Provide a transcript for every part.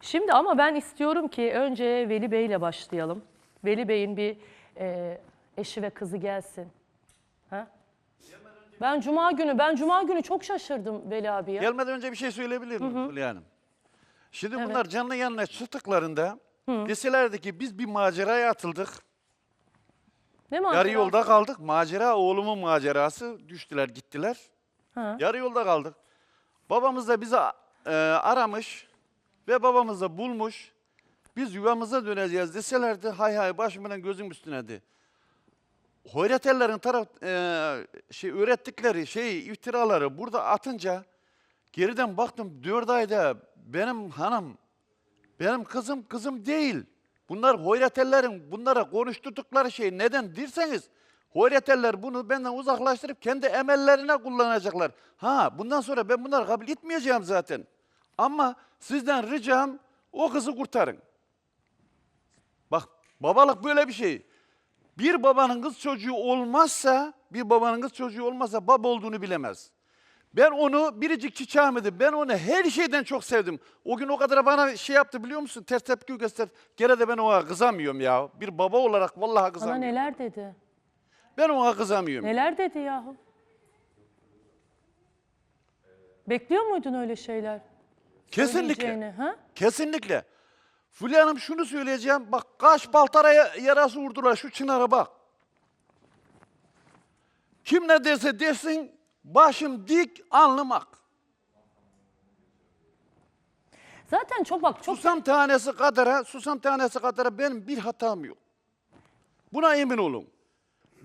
Şimdi ama ben istiyorum ki önce Veli Bey ile başlayalım. Veli Bey'in bir e, eşi ve kızı gelsin. Ha? Ben cuma günü, ben cuma günü çok şaşırdım Veli abiye. Gelmeden önce bir şey söyleyebilir miyim Hülya Hanım? Şimdi bunlar canlı yanına çıktıklarında deselerdi ki biz bir maceraya atıldık. Ne Yarı macera? yolda kaldık. Macera oğlumun macerası. Düştüler gittiler. Ha. Yarı yolda kaldık. Babamız da bizi e, aramış ve babamız da bulmuş. Biz yuvamıza döneceğiz deselerdi hay hay başımdan gözüm üstüne de. Hoyretellerin taraf e, şey öğrettikleri şey iftiraları burada atınca geriden baktım dört ayda benim hanım benim kızım kızım değil. Bunlar hoyretellerin bunlara konuşturdukları şey neden derseniz hoyreteller bunu benden uzaklaştırıp kendi emellerine kullanacaklar. Ha bundan sonra ben bunları kabul etmeyeceğim zaten. Ama sizden ricam o kızı kurtarın. Bak babalık böyle bir şey. Bir babanın kız çocuğu olmazsa, bir babanın kız çocuğu olmazsa baba olduğunu bilemez. Ben onu biricik çiçeğimdi. Ben onu her şeyden çok sevdim. O gün o kadar bana şey yaptı biliyor musun? Ters tepki göster. Gene de ben ona kızamıyorum ya. Bir baba olarak vallahi kızamıyorum. neler dedi? Ben ona kızamıyorum. Neler dedi yahu? Bekliyor muydun öyle şeyler? Kesinlikle. Ha? Kesinlikle. Fulya Hanım şunu söyleyeceğim. Bak kaç baltara ya- yarası vurdular şu çınara bak. Kim ne derse desin başım dik anlamak. Zaten çok bak çok Susam tanesi kadara, susam tanesi kadara benim bir hatam yok. Buna emin olun.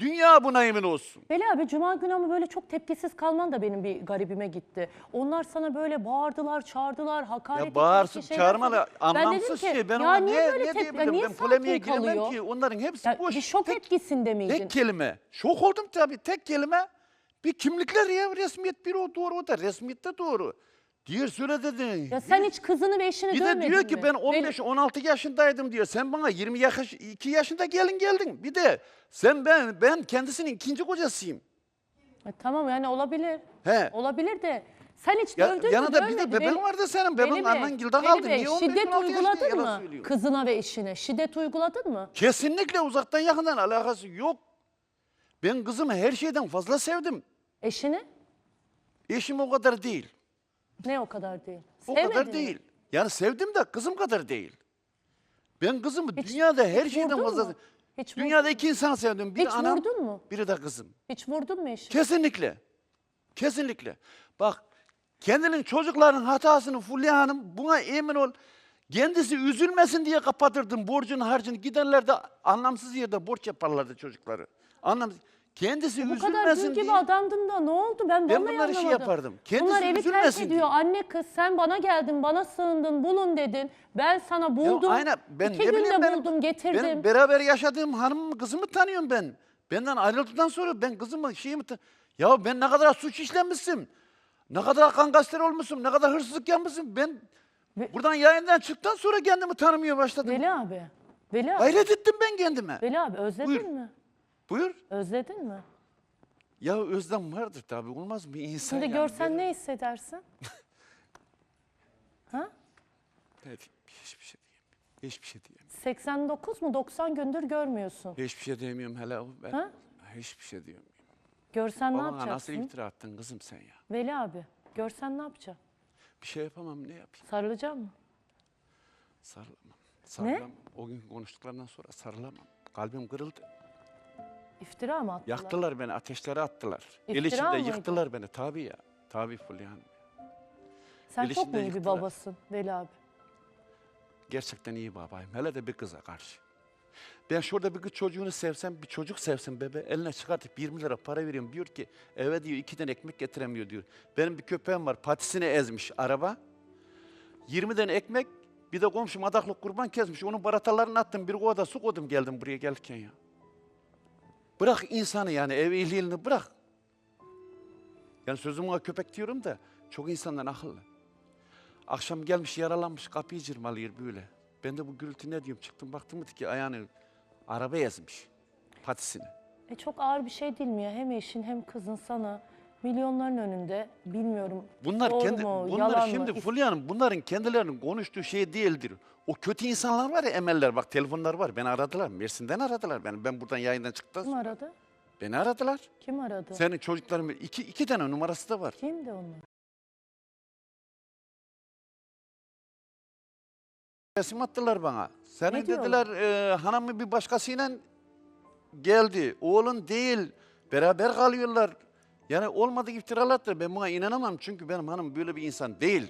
Dünya buna emin olsun. Veli abi cuma günü ama böyle çok tepkisiz kalman da benim bir garibime gitti. Onlar sana böyle bağırdılar, çağırdılar, hakaret Ya ettiler, bağırsın, şeyler çağırmalı, söylediler. Ben dedim anlamsız ki, şey. Ben ya ona niye böyle ne tepki, ya diyebilirim? niye Ben polemiğe sakin giremem kalıyor? ki. Onların hepsi Ya boş. bir şok tek, etkisinde miydin? tek kelime. Şok oldum tabii. Tek kelime. Bir kimlikler ya. Resmiyet bir o doğru o da. Resmiyette doğru. Diğer söyle dedi. Ya sen hiç kızını ve eşini Bir de dövmedin diyor ki mi? ben Veli- 15-16 yaşındaydım diyor. Sen bana 22 yaşında gelin geldin. Bir de sen ben ben kendisinin ikinci kocasıyım. E, tamam yani olabilir. He. Olabilir de sen hiç Ya, dövdün mü yanında bir de dövmedin? Veli- vardı senin. Veli Bey, annen gilde Veli kaldı. Bey, Niye 15-16 şiddet yaşında uyguladın yalan mı? söylüyor? Kızına ve eşine şiddet uyguladın mı? Kesinlikle uzaktan yakından alakası yok. Ben kızımı her şeyden fazla sevdim. Eşini? Eşim o kadar değil. Ne o kadar değil. O Sevmedin kadar mi? değil. Yani sevdim de kızım kadar değil. Ben kızımı Hiç- dünyada her hiç şeyden vurdun fazla... mu? Hiç vurdun Dünyada iki insan sevdim. Biri Hiç anam, vurdun mu? biri de kızım. Hiç vurdun mu eşini? Kesinlikle. Kesinlikle. Bak kendinin çocukların hatasını Fulya Hanım buna emin ol. Kendisi üzülmesin diye kapatırdım borcunu harcını. Giderler de anlamsız yerde borç yaparlardı çocukları. Anlamsız. Kendisi Bu kadar üzülmesin gül gibi diye. adamdın da ne oldu? Ben, Ben vallahi bunları şey anlamadım. yapardım. Kendisi Bunlar evi terk üzülmesin ediyor. diye. Anne kız sen bana geldin, bana sığındın, bulun dedin. Ben sana Ya buldum. aynen. Ben İki ne bileyim günde benim- buldum, getirdim. Ben beraber yaşadığım hanımımı, kızımı tanıyorum ben. Benden ayrıldıktan sonra ben kızımı, şeyimi... tan- Ya ben ne kadar suç işlemişim. Ne kadar kan gazeteri olmuşum, ne kadar hırsızlık yapmışım. Ben Ve- buradan yayından çıktıktan sonra kendimi tanımaya başladım. Veli abi. Veli abi. Hayret ettim ben kendime. Veli abi özledin Buyur. mi? Buyur. Özledin mi? Ya özlem vardır tabii. Olmaz mı insan Şimdi yani. görsen Ben- ne hissedersin? ha? Evet, hiçbir şey diyemiyorum. Hiçbir şey diyemiyorum. 89 mu 90 gündür görmüyorsun. Hiçbir şey diyemiyorum hele. Ben Ha? hiçbir şey diyemiyorum. Görsen ne Babana nasıl yapacaksın? iftira attın kızım sen ya? Veli abi görsen ne yapacaksın? Bir şey yapamam ne yapayım? Sarılacak mı? Sarılamam. Sarılamam. O gün konuştuklarından sonra sarılamam. Kalbim kırıldı. İftira mı attılar? Yaktılar beni, ateşlere attılar. El İftira içinde mıydı? yıktılar beni. Tabii ya. Tabii Fulya Hanım. Sen el çok mu iyi bir babasın Veli abi? Gerçekten iyi babayım. Hele de bir kıza karşı. Ben şurada bir kız çocuğunu sevsem, bir çocuk sevsem bebe eline çıkartıp 20 lira para veriyorum. Diyor ki eve diyor iki tane ekmek getiremiyor diyor. Benim bir köpeğim var patisini ezmiş araba. 20 tane ekmek bir de komşum adaklık kurban kesmiş. Onun baratalarını attım bir kovada su koydum geldim buraya gelirken ya. Bırak insanı yani ev ehliğini bırak. Yani sözüm ona köpek diyorum da çok insandan akıllı. Akşam gelmiş yaralanmış kapıyı cırmalıyor böyle. Ben de bu gürültü ne diyorum çıktım baktım ki ayağını araba ezmiş patisini. E çok ağır bir şey değil mi ya? Hem eşin hem kızın sana Milyonların önünde bilmiyorum Bunlar doğru kendi mu, bunlar yalan şimdi mı? Fulya Hanım bunların kendilerinin konuştuğu şey değildir. O kötü insanlar var ya emeller bak telefonlar var. Beni aradılar. Mersin'den aradılar beni. Ben buradan yayından çıktıktan Kim sonra aradı? beni aradılar. Kim aradı? Senin çocukların iki, iki tane numarası da var. Kimdi onlar? Resim attılar bana. Senin Ne diyorlar? dediler e, hanımı bir başkasıyla geldi. Oğlun değil. Beraber kalıyorlar. Yani olmadı iftiralar attılar. Ben buna inanamam. Çünkü benim hanım böyle bir insan değil.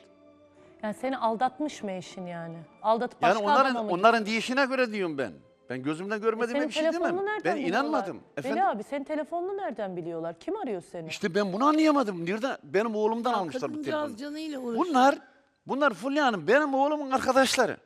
Yani seni aldatmış mı eşin yani? Aldatıp Yani başka onların adama mı onların deyişine göre diyorum ben. Ben gözümden E görmediğime senin bir şey telefonunu demem. nereden Ben biliyorlar? inanmadım. Efendim? Veli abi senin telefonunu nereden biliyorlar? Kim arıyor seni? İşte ben bunu anlayamadım. Nereden? Benim oğlumdan almışlar bu Kadıncağız telefonu. canıyla uğraşıyor. Bunlar, bunlar Fulya Hanım benim oğlumun arkadaşları.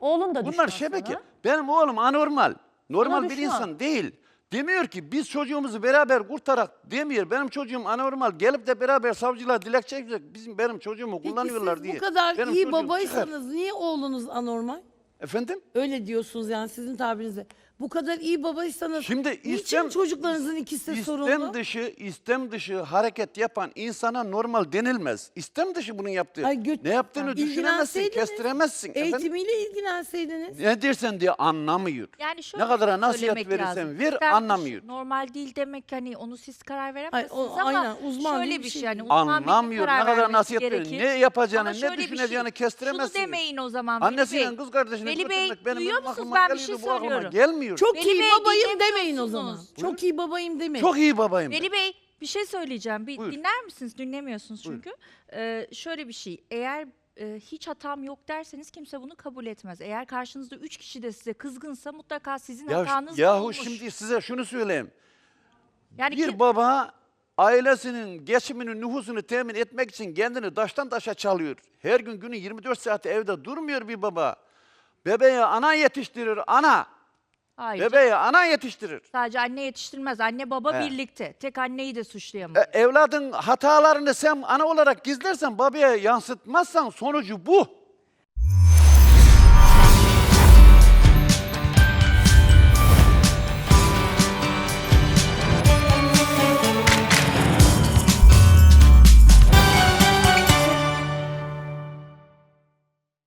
Oğlun da düşman Bunlar şebeke. sana. Benim oğlum anormal. Normal bir düşman. insan değil. Demiyor ki biz çocuğumuzu beraber kurtarak demiyor. Benim çocuğum anormal. Gelip de beraber savcılığa dilekçe yapacak. Bizim benim çocuğumu Peki kullanıyorlar siz diye. bu kadar Benim iyi çocuğum babaysanız çıkar. niye oğlunuz anormal? Efendim? Öyle diyorsunuz yani sizin tabirinizle. Bu kadar iyi babaysanız Şimdi niçin istem, çocuklarınızın ikisi de istem sorunlu? dışı, istem dışı hareket yapan insana normal denilmez. İstem dışı bunun yaptığı. Ay gö- ne yaptığını düşünemezsin, İlgilenseydiniz, kestiremezsin. Efendim? Eğitimiyle ilgilenseydiniz. Ne dersen diye anlamıyor. Yani şöyle ne kadar nasihat söylemek verirsen lazım. ver İster anlamıyor. Normal değil demek hani onu siz karar Ay, veremezsiniz o, ama aynen uzman şöyle bir şey şey. yani uzman birinin Anlamıyor. Ne karar kadar vermesi nasihat verir. gerekir. Ne yapacağını, Ama ne şöyle bir şey, düşüneceğini kestiremezsiniz. Şunu demeyin o zaman Veli Annesiyle Bey. kız kardeşini Veli Bey, götürmek benim duyuyor musunuz? aklıma Ben bir geliyordu, şey bu aklıma söylüyorum. gelmiyor. Çok Veli iyi Bey, babayım demeyin o zaman. dinlemiyorsunuz. Çok iyi babayım demeyin. Çok iyi babayım. Veli Bey bir şey söyleyeceğim. Bir Buyur. dinler misiniz? Dinlemiyorsunuz Buyur. çünkü. Ee, şöyle bir şey. Eğer e, hiç hatam yok derseniz kimse bunu kabul etmez. Eğer karşınızda üç kişi de size kızgınsa mutlaka sizin Ya, hatanız yahu olmuş. şimdi size şunu söyleyeyim. yani Bir ki- baba ailesinin geçimini, nüfusunu temin etmek için kendini taştan taşa çalıyor. Her gün günün 24 saati evde durmuyor bir baba. Bebeğe ana yetiştirir, ana. Hayır, Bebeğe ana yetiştirir. Sadece anne yetiştirmez. Anne baba He. birlikte. Tek anneyi de suçlayamayız. E, evladın hatalarını sen ana olarak gizlersen babaya yansıtmazsan sonucu bu.